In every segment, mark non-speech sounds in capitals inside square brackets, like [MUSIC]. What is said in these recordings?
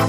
Eh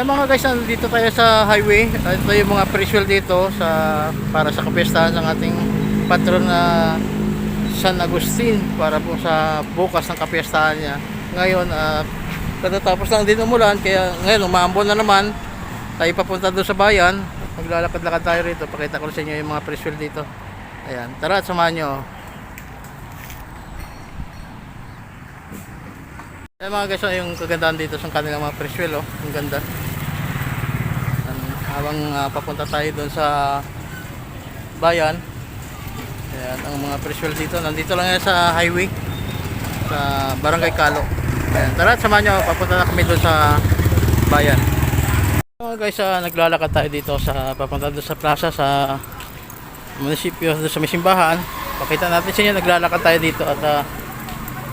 mga guys, nandito tayo sa highway. Ito yung mga preswell dito sa para sa kapistahan ng ating patron na San Agustin para po sa bukas ng kapistahan niya. Ngayon, uh, lang din umulan kaya ngayon umaambon na naman. Tayo papunta doon sa bayan. Maglalakad-lakad tayo rito. Pakita ko sa inyo yung mga preswell dito. Ayan, tara samahan nyo. Eh mga guys, oh, yung kagandahan dito sa kanilang mga preswell, oh. Ang ganda. Um, habang ah, papunta tayo doon sa bayan. Ayan, ang mga preswell dito. Nandito lang yan sa highway. Sa Barangay Kalo. Ayan, tara, samahan nyo. Papunta na kami doon sa bayan. Mga guys, ah, naglalakad tayo dito sa papunta doon sa plaza sa munisipyo doon sa may simbahan. Pakita natin sa inyo, naglalakad tayo dito at ah,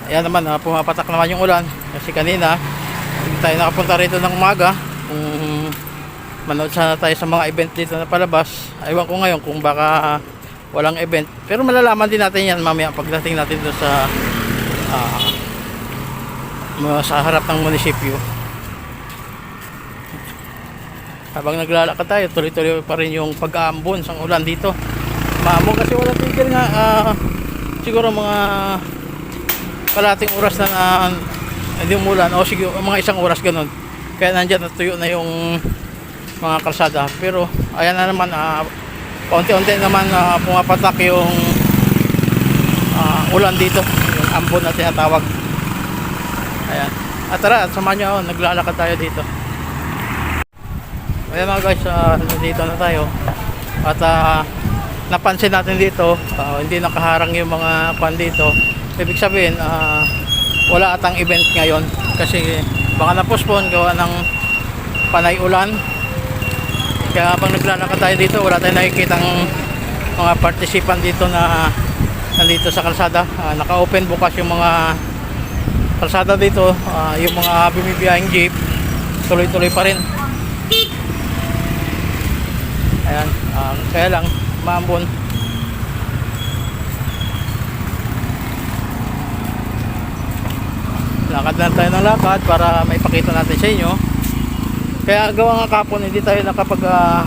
Ayan naman, ah, pumapatak naman yung ulan. Kasi kanina, hindi tayo nakapunta rito ng umaga. Kung manood sana tayo sa mga event dito na palabas. Aywan ko ngayon kung baka walang event. Pero malalaman din natin yan mamaya pagdating natin doon sa mga sa harap ng munisipyo. Habang naglalakad tayo, tuloy-tuloy pa rin yung pag-aambon sa ulan dito. Maambon kasi walang tigil nga. ah, siguro mga kalating oras na na hindi umulan. O sige mga isang oras ganun. Kaya nandyan natuyo na yung mga kalsada. Pero ayan na naman uh, paunti-unti naman ah, pumapatak yung ah, ulan dito. Yung ambon na tinatawag. Ayan. At tara samahan nyo ako. Naglalakad tayo dito. Ayan mga guys ah, nandito na tayo. At ah, napansin natin dito ah, hindi nakaharang yung mga pan dito ibig sabihin ah, wala atang event ngayon kasi baka na-postpone gawa ng panay ulan kaya habang naglalakad tayo dito wala tayong nakikitang mga participant dito na nandito sa kalsada. Ah, naka-open bukas yung mga kalsada dito Ah, yung mga bumibiyahing jeep. Tuloy-tuloy pa rin. Ayan ah, kaya lang maambon lakad lang tayo ng lakad para may pakita natin sa inyo. Kaya gawa nga kapon hindi tayo nakapag ah,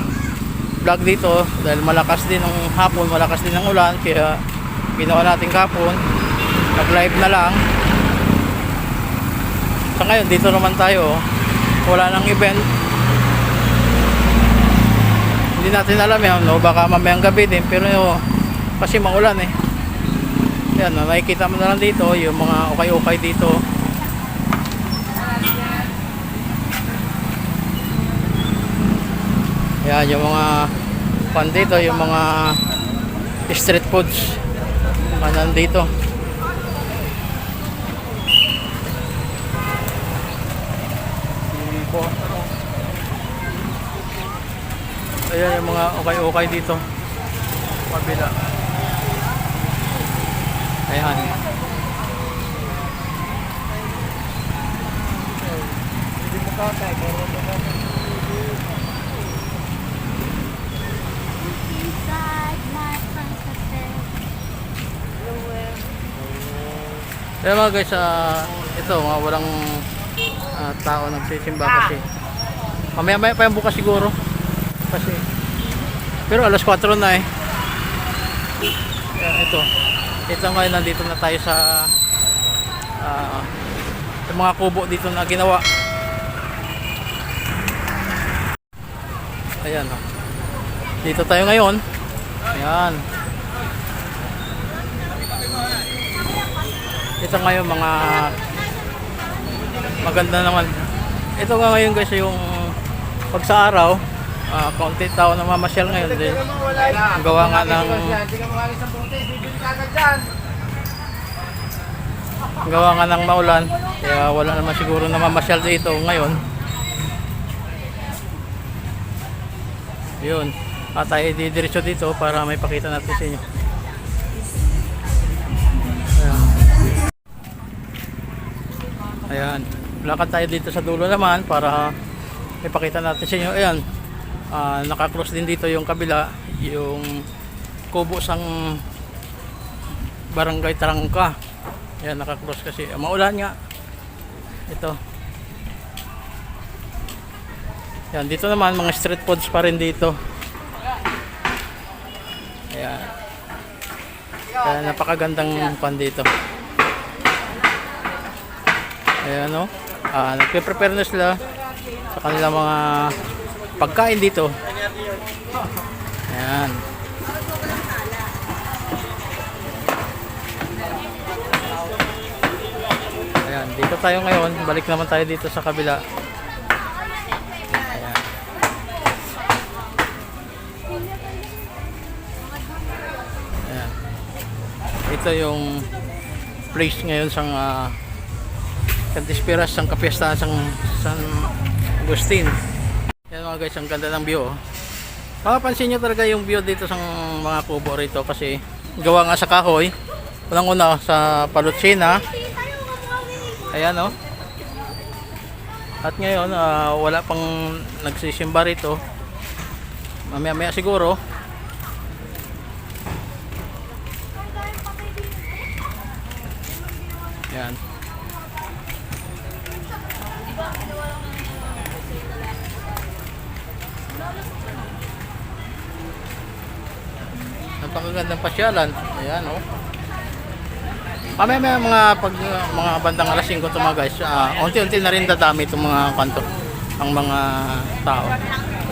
vlog dito dahil malakas din ng hapon malakas din ng ulan kaya ginawa natin kapon. Nag live na lang. Sa ngayon dito naman tayo wala nang event. Hindi natin alam yan no? baka mamayang gabi din pero kasi maulan eh. Yan, no, nakikita mo na lang dito yung mga ukay-ukay dito Yan, yung mga pan dito, yung mga street foods mga nandito. Ayan yung mga ukay-ukay dito. Kabila. Ayan. Hindi mo kakay, pero Kaya mga guys, ah, ito, mga walang ah, tao nagsisimba kasi. Mamaya-maya pa yung bukas siguro. Kasi, pero alas 4 na eh. Kaya ito, ito ngayon nandito na tayo sa ah, yung mga kubo dito na ginawa. Ayan oh. Dito tayo ngayon. Ayan. Ito ngayon mga maganda naman. Ito nga ngayon guys yung pag sa araw uh, konti tao na mamasyal ngayon din. Gawa nga ng gawa nga ng maulan kaya wala naman siguro na mamasyal dito ngayon. Yun. At tayo didiretso dito para may pakita natin sa inyo Ayan. Lakad tayo dito sa dulo naman para ipakita natin sa inyo. Ayan. Ah, naka-close din dito yung kabila, yung kubo sang barangay Tarangka. Yan, naka-cross kasi. Ah, Maulan nga. Ito. Yan, dito naman, mga street foods pa rin dito. Ayan. Kaya napakagandang pan dito. Ayan o. Ah, nagpe-prepare na sila sa kanilang mga pagkain dito. Ayan. Ayan, dito tayo ngayon. Balik naman tayo dito sa kabila. Ayan. Ayan. Ito yung place ngayon sa uh, Cantispiras, sang kapiyastahan sang San Agustin. Yan mga guys, ang ganda ng view. Oh. Mapapansin nyo talaga yung view dito sa mga kubo rito kasi gawa nga sa kahoy. Unang-una sa Palutsina. Ayan oh. At ngayon, ah, wala pang nagsisimba rito. Mamaya-maya siguro. Yan. Napakagandang pasyalan. Ayan oh. Mamaya may mga pag mga bandang alas 5 to mga guys, ah, unti-unti na rin dadami itong mga kanto ang mga tao.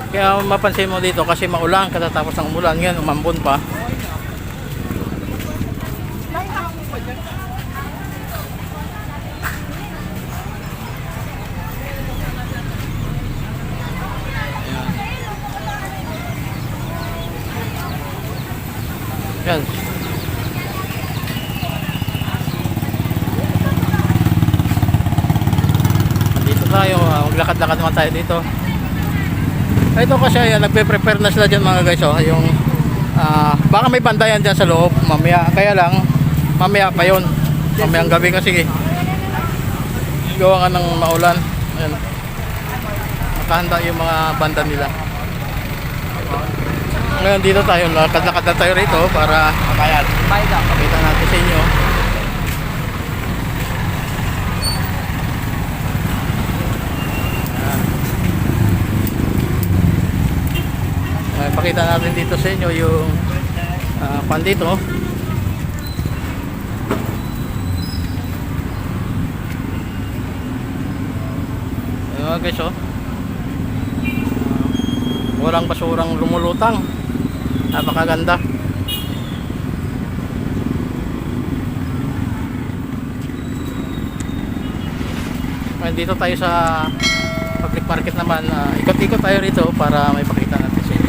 Kaya mapansin mo dito kasi maulan katatapos ng umulan ngayon umambon pa. Yan. Dito tayo, ah, maglakad-lakad naman tayo dito. Ah, Ito kasi ayan, nagpe-prepare na sila dyan mga guys. Oh, yung, ah, baka may bandayan dyan sa loob, mamaya. Kaya lang, mamaya pa yun. Mamayang gabi kasi gawa nga ng maulan. Ayan. Nakahanda yung mga banda nila. Ngayon dito tayo, lakad-lakad na tayo rito para. Pakita natin sa inyo. Pakita natin dito sa inyo yung uh, pan dito. Ayan mga guys oh. Ah, walang basurang lumulutang. Napakaganda. Ngayon dito tayo sa public market naman. ah, ikot-ikot tayo rito para may pakita natin sa inyo.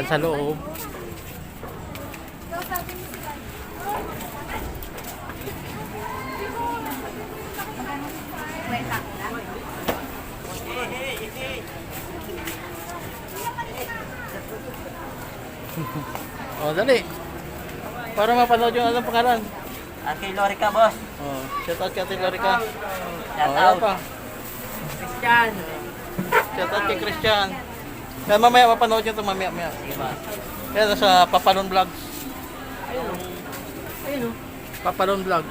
sa loob. [LAUGHS] oh, dali. Para mapanood yung anong pangalan. Kay Lorica, boss. Oh, shout out kay Ate Lorica. Shout Oh, out. pa. Christian. Shout out kay Christian. Kaya mamaya mapanood nyo ito mamaya maya. Sige, boss. Kaya nasa Papalon Vlogs. Ayun. Ayun, oh. Papalon Vlog.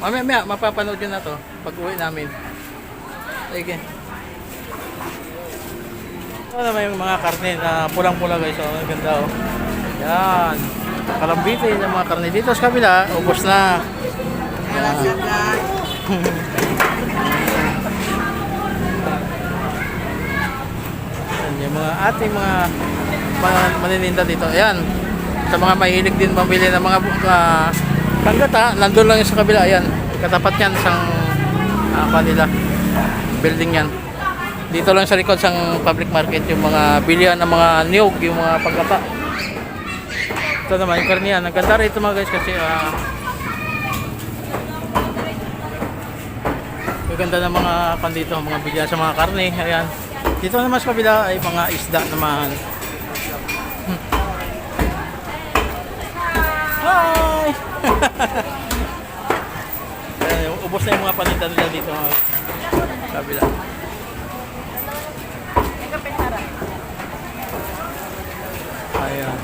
Mamaya maya mapapanood nyo na to pag uwi namin. Sige. Ito naman yung mga karne na pulang-pula guys. Oh, ang ganda oh. Yan. Kalambitin yung mga karne. Dito sa kabila, ubos na. Yan. Yan, [LAUGHS] yung mga ating mga manininda dito. Ayan. Sa mga mahilig din mamili ng mga uh, panggata, nandun lang yung sa kabila. Ayan. Katapat yan isang uh, kanila. Building yan. Dito lang sa likod sang public market yung mga bilihan ng mga niyog, yung mga panggata. Ito naman yung karniyan. Ang ganda rito mga guys kasi ah ang ganda ng mga pan dito, mga bilihan sa mga karne. Ayan. Dito naman sa kabila ay mga isda naman. Hi! [LAUGHS] Ayan, ubos na yung mga paninda nila dito kabila. Ayan.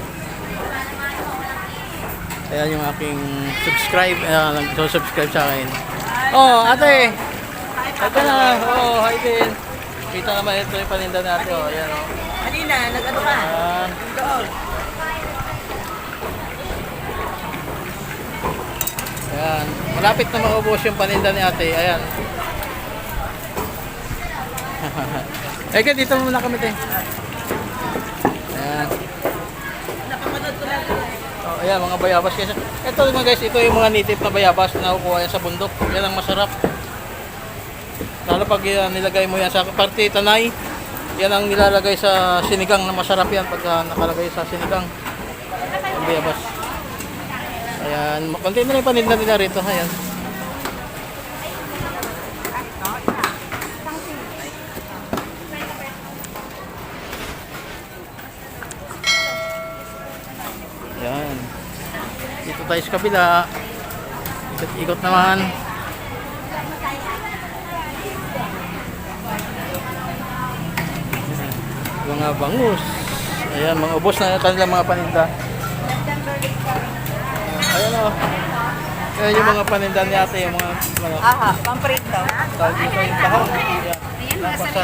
Ayan yung aking subscribe, uh, nag-subscribe sa akin. Oh, ate! Ito na, oh, hi din. Kita naman ito yung paninda natin, oh, ayan, oh. Kanina, nag-ano ka? Doon. Ayan. Malapit na maubos yung paninda ni ate. Ayan. [LAUGHS] Eka, dito muna kami, te. Ayan. Napapanood ko lang. Oh, ayan, mga bayabas guys. Ito mga guys, ito yung mga native na bayabas na nakukuha yan sa bundok. Yan ang masarap. Lalo pag yan, nilagay mo yan sa parte tanay, yan ang nilalagay sa sinigang na masarap yan pag ah, nakalagay sa sinigang. Ang bayabas. Ayan, konti na lang yung paninda nila rito. Ayan. Ayan. Dito tayo sa kabila. Ikot-ikot naman. Mga bangus. Ayan, mga ubos na kanilang mga paninda. Ayan o. Ayan yung mga paninda ni ate, yung mga ano, Aha, pamprito. tawag dito yung tahong. Ayan. Ayan, mga isda.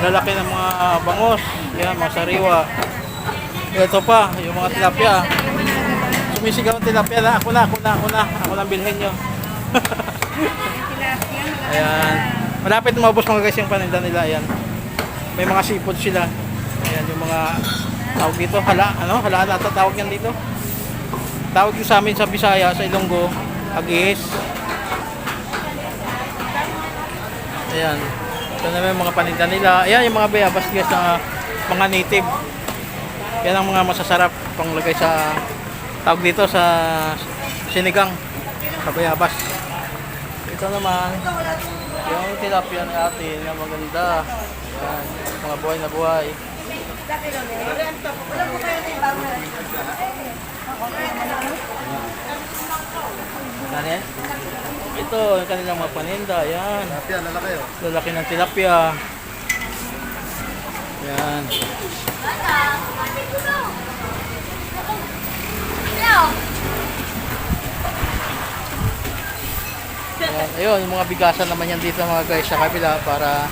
Lalaki ng mga ah, bangos. Yan, mga sariwa. Ito pa, yung mga tilapia. Sumisigaw ang tilapia na, ako na, ako na, ako na. Ako na bilhin nyo. [LAUGHS] Ayan. Malapit maubos mga guys yung paninda nila. Ayan. May mga seafood sila. Ayan, yung mga tawag dito, hala, ano, hala na tawag yan dito. Tawag yung sa amin sa Bisaya, sa Ilonggo, agis. Ayan. Ito naman yung mga paninda nila. Ayan yung mga bayabas guys na mga native. Yan ang mga masasarap panglagay sa tawag dito sa sinigang sa bayabas. Ito naman yung tilapia ate na maganda. Ayan, mga buhay na buhay. Ayan. Ito, yung kanilang mga paninda. Ayan. Tilapia, lalaki oh. Lalaki ng tilapia. Yan. Ayan, ayun, yung mga bigasan naman yan dito mga guys sa kabila para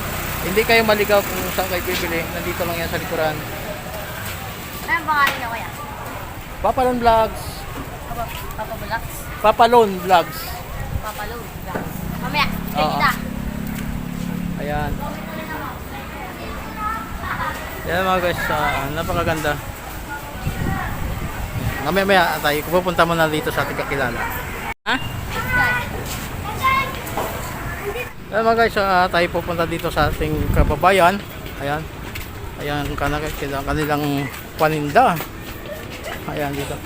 hindi kayo maligaw kung saan kayo bibili. Nandito lang yan sa likuran. Ano pangalan niyo kuya? Papalon Vlogs. Papa, Papa Bulax? Papalon Vlogs. Papa Lou? Mamaya, Oo. sige kita. Ayan. Yan mga guys, ah, napakaganda. Mamaya maya tayo, pupunta muna dito sa ating kakilala. Ayan mga guys, ah, tayo pupunta dito sa ating kababayan. Ayan. Ayan, kanang kanilang paninda. Ayan dito.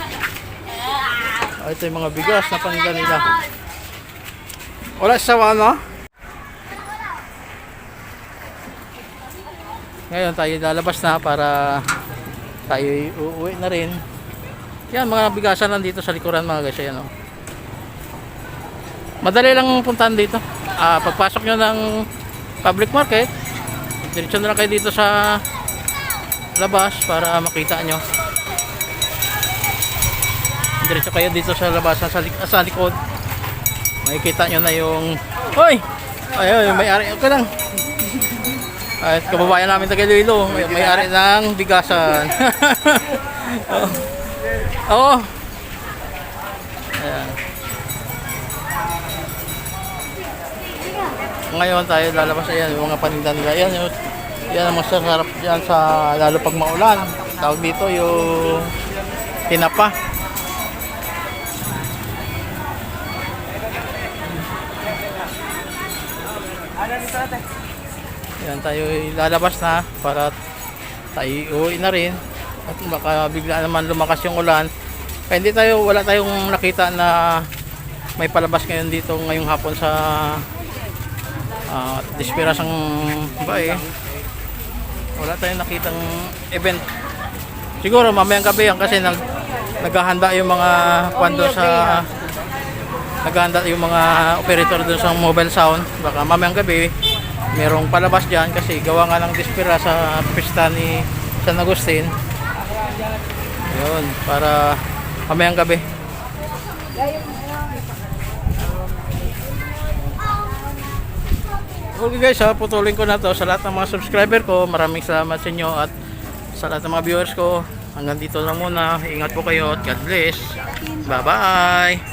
Ah, ito yung mga bigas na paninda nila. Wala sa ano? Ngayon tayo lalabas na para tayo uuwi na rin. Yan, mga bigasan lang dito sa likuran mga guys. Ayan, oh. Madali lang puntahan dito. Ah, pagpasok nyo ng public market, diretso na lang kayo dito sa labas para makita nyo. Diretso kayo dito sa labas, sa, lik- sa likod. Makikita nyo na yung... Hoy! Ayun, yung may-ari. Okay lang. At kababayan namin taga Iloilo, may may-ari ng bigasan. Oo. [LAUGHS] Oo. Ayan. Ngayon tayo lalabas ayan yung mga paninda nila. Yan yung yan ang masasarap diyan sa lalo pag maulan. Tawag dito yung tinapa. Yan tayo lalabas na para tayo uuwi na rin. At baka bigla naman lumakas yung ulan. Kaya hindi tayo, wala tayong nakita na may palabas ngayon dito ngayong hapon sa uh, Dispirasang Bae. Wala tayong nakitang event. Siguro mamayang gabi yan kasi nag, naghahanda yung mga kwando sa naghahanda yung mga operator dun sa mobile sound. Baka mamayang gabi merong palabas dyan kasi gawa nga ng Dispira sa pista ni San Agustin. Yun, para mamayang gabi. Okay guys, ha, putulin ko na to sa lahat ng mga subscriber ko. Maraming salamat sa inyo at sa lahat ng mga viewers ko. Hanggang dito lang muna. Ingat po kayo at God bless. Bye-bye!